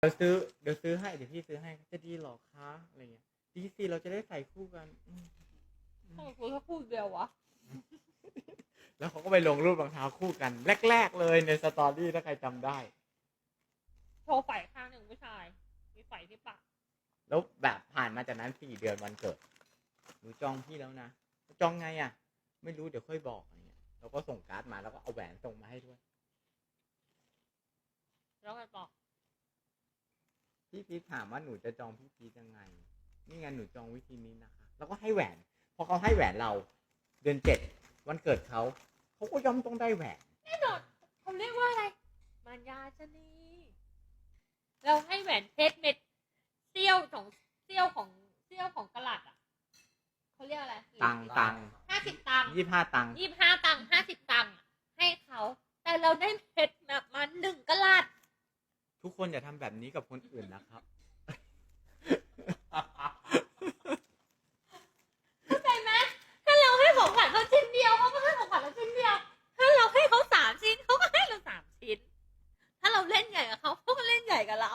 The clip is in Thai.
เดี๋ยวซื้อเดี๋ยวซื้อให้เดี๋ยวพี่ซื้อให้จะดีเหรอคะอะไรเงี้ยดีสิเราจะได้ใส่คู่กันอืมทำไมกูแค่พูดเดียววะแล้วเขาก็ไปลงรูปรองเท้าคู่กัน แรก ๆ เลยในสตอรี่ถ้าใครจำได้ โชว์ไฝ่ข้างหนึ่งผู้ชาย มีไฝ่ที่ปากแล้วแบบผ่านมาจากนั้นสี่เดือนวันเกิดหนูจองพี่แล้วนะจองไงอะ ไม่รู้เดี๋ยวค่อยบอกอะไรเงี้ยเราก็ส่งการ์ดมาแล้วก็เอาแหวนส่งมาให้ด้วย แล้วไงต่อ พี่พีทถามว่าหนูจะจองพี่พีทยังไง นี่ไงหนูจองวิธีนี้นะคะ แล้วก็ให้แหวน พอเขาให้แหวนเรา เดือนเจ็ดวันเกิดเขาเขาก็ย่อมต้องได้แหวนแน่นอนเขาเรียกว่าอะไรมารยาชนีเราให้แหวนเพชรเม็ดเสี้ยวของเสี้ยวของเสี้ยวของกะลัดอะเขาเรียกอะไรตังค์ตังค์ห้าสิบตังค์ยี่ห้าตังค์ยี่ห้าตังค์ห้าสิบตังค์อะให้เขาแต่เราได้เพชรแบบมันหนึ่งกะลัด ทุก คนอย่าทำแบบนี้กับคนอื่นนะครับ เข้าใจไหมถ้าเราให้ของขวัญเขาชิ้นเดียวเขาก็ให้ของขวัญเราชิ้นเดียว ถ้าเราให้เขาสามชิ้นเขาก็ให้เราสามชิ้น ถ้าเราเล่นใหญ่กับเขาเขาก็เล่นใหญ่กับเรา